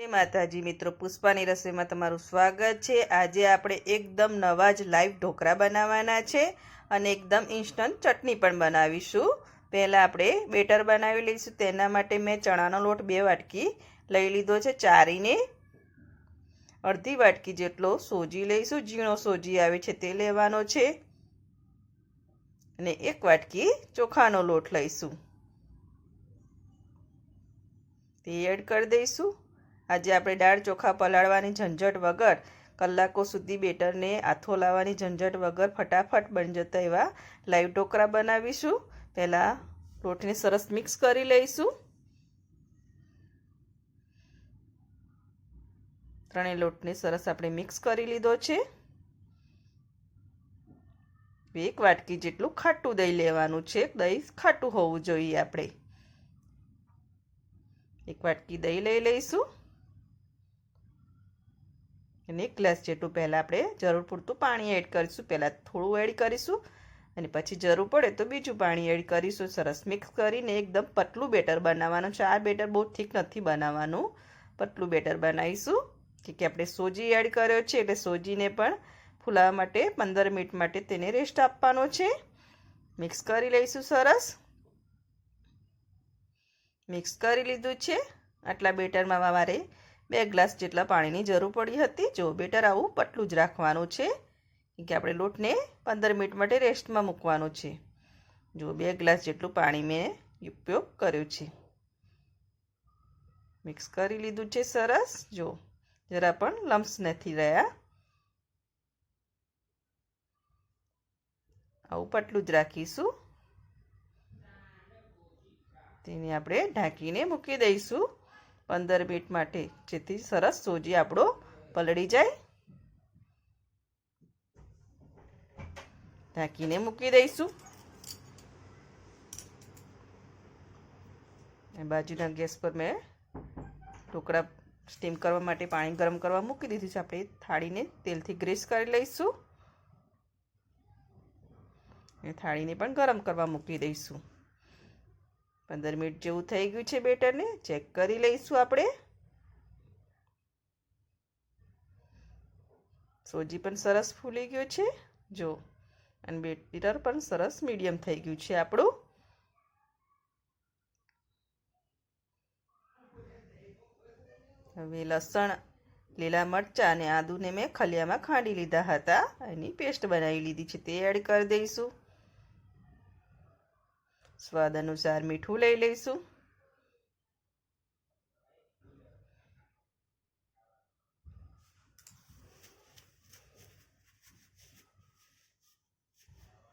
હે માતાજી મિત્રો, પુષ્પાની રસોઈમાં તમારું સ્વાગત છે. આજે આપણે એકદમ નવા જ લાઈવ ઢોકળા બનાવવાના છે અને એકદમ ઇન્સ્ટન્ટ ચટણી પણ બનાવીશું. પહેલાં આપણે બેટર બનાવી લઈશું. તેના માટે મેં ચણાનો લોટ બે વાટકી લઈ લીધો છે ચારીને. અડધી વાટકી જેટલો સોજી લઈશું. ઝીણો સોજી આવે છે તે લેવાનો છે. અને એક વાટકી ચોખાનો લોટ લઈશું. તે એડ કરી દઈશું. આજે આપણે દાળ ચોખા પલાળવાની ઝંઝટ વગર કલાકો સુધી બેટરને આથો લાવવાની ઝંઝટ વગર ફટાફટ બની જતા એવા લાઈવ ઢોકળા બનાવીશું. પહેલાં લોટને સરસ મિક્સ કરી લઈશું. ત્રણેય લોટને સરસ આપણે મિક્સ કરી લીધો છે. એક વાટકી જેટલું ખાટું દહીં લેવાનું છે. દહીં ખાટું હોવું જોઈએ આપણે. એક વાટકી દહીં લઈ લઈશું. અને એક ગ્લાસ જેટલું પહેલાં આપણે જરૂર પૂરતું પાણી એડ કરીશું. પહેલાં થોડું એડ કરીશું અને પછી જરૂર પડે તો બીજું પાણી એડ કરીશું. સરસ મિક્સ કરીને એકદમ પતલું બેટર બનાવવાનું છે. આ બેટર બહુ ઠીક નથી બનાવવાનું. પતલું બેટર બનાવીશું. કે આપણે સોજી એડ કર્યો છે એટલે સોજીને પણ ફૂલાવા માટે પંદર મિનિટ માટે તેને રેસ્ટ આપવાનો છે. મિક્સ કરી લઈશું સરસ. મિક્સ કરી લીધું છે. આટલા બેટરમાં મારે બે ગ્લાસ જેટલા પાણીની જરૂર પડી હતી. જો બેટર આવું પટલું જ રાખવાનું છે કે આપણે લોટને પંદર મિનિટ માટે રેસ્ટમાં મૂકવાનું છે. જો બે ગ્લાસ જેટલું પાણી મેં ઉપયોગ કર્યો છે. મિક્સ કરી લીધું છે સરસ. જો જરા પણ લમ્સ નથી રહ્યા. આવું પટલું જ રાખીશું. તેને આપણે ઢાંકીને મૂકી દઈશું. પંદર મિનિટ માટે જેથી સરસ સોજી આપણો પલળી જાય. ઢાંકીને મૂકી દઈશું. બાજુના ગેસ પર મેં ઢોકળા સ્ટીમ કરવા માટે પાણી ગરમ કરવા મૂકી દીધું છે. આપણે થાળીને તેલથી ગ્રીસ કરી લઈશું. થાળીને પણ ગરમ કરવા મૂકી દઈશું. પંદર મિનિટ જેવું થઈ ગયું છે બેટરને, ચેક કરી લઈશું આપણે. સોજી પણ સરસ ફૂલી ગયો છે, જો. અને બેટર પણ સરસ મીડિયમ થઈ ગયું છે આપણું. હવે લસણ, લીલા મરચાં અને આદુને મેં ખલિયામાં ખાંડી લીધા હતા. એની પેસ્ટ બનાવી લીધી છે, તે એડ કરી દઈશું. સ્વાદ અનુસાર મીઠું લઈ લઈશું.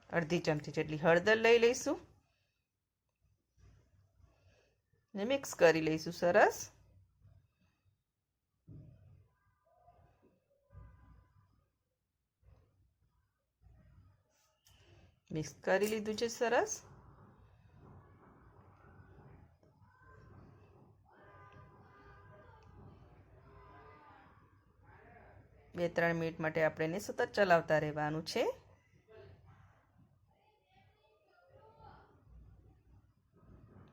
અડધી ચમચી જેટલી હળદર લઈ લઈશું. ને મિક્સ કરી લઈશું સરસ. મિક્સ કરી લીધું છે સરસ. બે ત્રણ મિનિટ માટે આપણે એને સતત ચલાવતા રહેવાનું છે.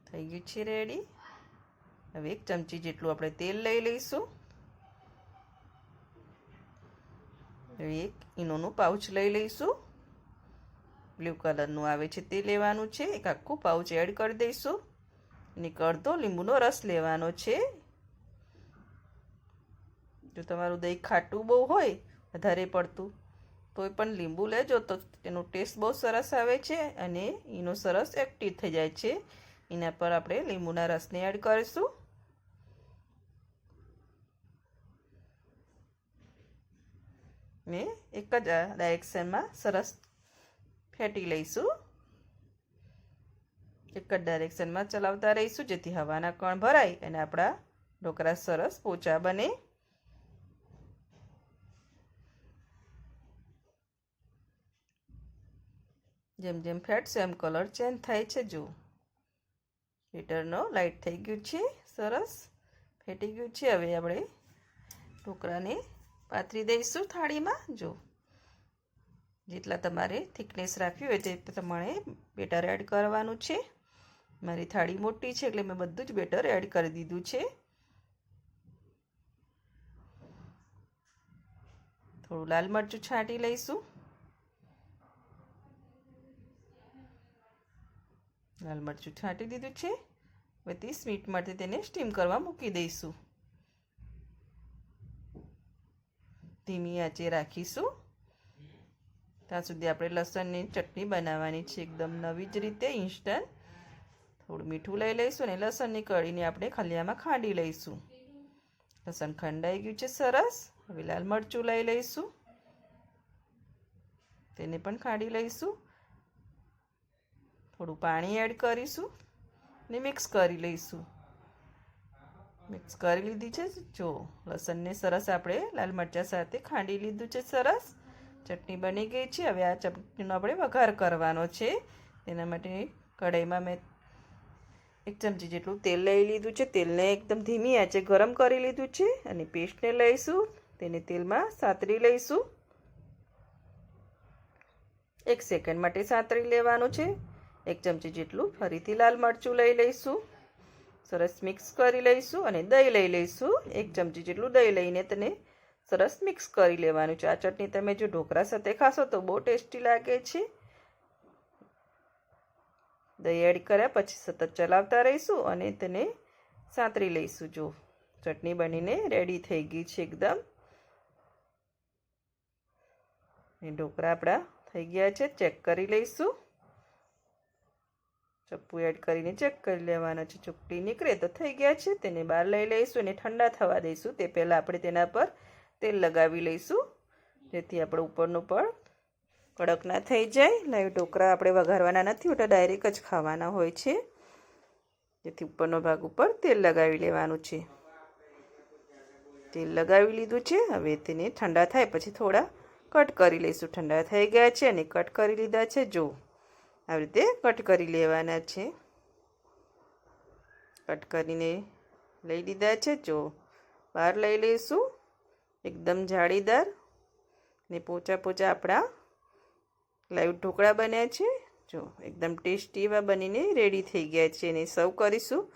થઈ ગયું છે રેડી હવે એક ચમચી જેટલું આપણે તેલ લઈ લઈશું. હવે એક ઈનોનું પાઉચ લઈ લઈશું. બ્લુ કલરનું આવે છે તે લેવાનું છે. એક આખું પાઉચ એડ કરી દઈશું. અને અડધો લીંબુનો રસ લેવાનો છે. જો તમારું દહીં ખાટું બહુ હોય, વધારે પડતું, તોય પણ લીંબુ લેજો. તો એનો ટેસ્ટ બહુ સરસ આવે છે અને એનો સરસ એક્ટિવ થઈ જાય છે. એના પર આપણે લીંબુના રસને એડ કરીશું. ને એક જ ડાયરેક્શનમાં સરસ ફેટી લઈશું. એક જ ડાયરેક્શનમાં ચલાવતા રહીશું, જેથી હવાના કણ ભરાય અને આપણા ઢોકળા સરસ પોચા બને. જેમ જેમ ફેટશે એમ કલર ચેન્જ થાય છે, જુઓ. હીટરનો લાઇટ થઈ ગયું છે, સરસ. ફેટી ગયું છે, હવે આપણે ઢોકળાને પાથરી દઈશું થાળીમાં જો જેટલા તમારે થિકનેસ રાખવી હોય તે પ્રમાણે બેટર એડ કરવાનું છે. મારી થાળી મોટી છે, એટલે મેં બધું જ બેટર એડ કરી દીધું છે. થોડું લાલ મરચું છાંટી લઈશું. લાલ મરચું છાંટી દીધું છે. મિનિટ માટે તેને સ્ટીમ કરવા મૂકી દઈશું. ધીમી આંચે રાખીશું. ત્યાં સુધી આપણે લસણની ચટણી બનાવવાની છે. એકદમ નવી જ રીતે ઇન્સ્ટન્ટ થોડું મીઠું લઈ લઈશું અને લસણની કળીને આપણે ખલિયામાં ખાંડી લઈશું. લસણ ખંડાઈ ગયું છે સરસ. હવે લાલ મરચું લઈ લઈશું. તેને પણ ખાંડી લઈશું. થોડું પાણી એડ કરીશું ને મિક્સ કરી લઈશું. મિક્સ કરી લીધી છે. જો, લસણને સરસ આપણે લાલ મરચાં સાથે ખાંડી લીધું છે સરસ. ચટણી બની ગઈ છે. હવે આ ચટણીનો આપણે વઘાર કરવાનો છે. તેના માટે કઢાઈમાં મેં એક ચમચી જેટલું તેલ લઈ લીધું છે. તેલને એકદમ ધીમી આંચે ગરમ કરી લીધું છે અને પેસ્ટને લઈશું. તેને તેલમાં સાતરી લઈશું. એક સેકન્ડ માટે સાતરી લેવાનું છે. એક ચમચી જેટલું ફરીથી લાલ મરચું લઈ લઈશું. સરસ મિક્સ કરી લઈશું અને દહીં લઈ લઈશું. એક ચમચી જેટલું દહીં લઈને તેને સરસ મિક્સ કરી લેવાનું. છે આ ચટણી તમે જો ઢોકળા સાથે ખાશો તો બહુ ટેસ્ટી લાગે છે. દહીં એડ કર્યા પછી સતત ચલાવતા રહીશું અને તેને સાંતરી લઈશું. જો ચટણી બનીને રેડી થઈ ગઈ છે એકદમ. ઢોકળા આપણા થઈ ગયા છે. ચેક કરી લઈશું. ચપ્પુ એડ કરીને ચેક કરી લેવાના છે. ચપટી નીકળે તો થઈ ગયા છે. તેને બહાર લઈ લઈશું અને ઠંડા થવા દઈશું. તે પહેલાં આપણે તેના પર તેલ લગાવી લઈશું. જેથી આપણે ઉપરનું પણ કડક ના થઈ જાય. લાઈવ ઢોકળા આપણે વઘારવાના નથી. હોતા ડાયરેક્ટ જ ખાવાના હોય છે. જેથી ઉપરનો ભાગ ઉપર તેલ લગાવી લેવાનું છે. તેલ લગાવી લીધું છે. હવે તેને ઠંડા થાય પછી થોડા કટ કરી લઈશું. ઠંડા થઈ ગયા છે અને કટ કરી લીધા છે. જો આવી રીતે કટ કરી લેવાના છે. કટ કરીને લઈ લીધા છે. જો બહાર લઈ લઈશું. એકદમ જાળીદાર ને પોચા પોચા આપણા લાઈવ ઢોકળા બન્યા છે. જો એકદમ ટેસ્ટી એવા બનીને રેડી થઈ ગયા છે એને સર્વ કરીશું.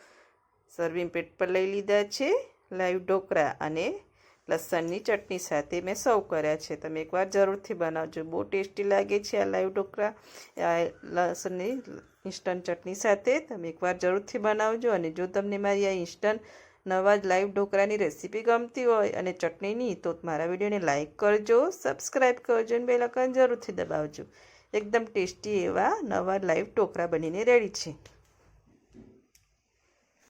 સર્વિંગ પ્લેટ પર લઈ લીધા છે લાઈવ ઢોકળા અને લસણની ચટણી સાથે મેં સર્વ કર્યા છે. તમે એકવાર જરૂરથી બનાવજો. બહુ ટેસ્ટી લાગે છે આ લાઈવ ઢોકળા. લસણની ઇન્સ્ટન્ટ ચટણી સાથે તમે એકવાર જરૂરથી બનાવજો અને જો તમને મારી આ ઇન્સ્ટન્ટ નવા જ લાઈવ ઢોકળાની રેસીપી ગમતી હોય અને ચટણીની તો મારા વિડીયોને લાઇક કરજો સબસ્ક્રાઈબ કરજો અને બેલ આઇકન જરૂરથી દબાવજો. એકદમ ટેસ્ટી એવા નવા લાઈવ ઢોકળા બનીને રેડી છે.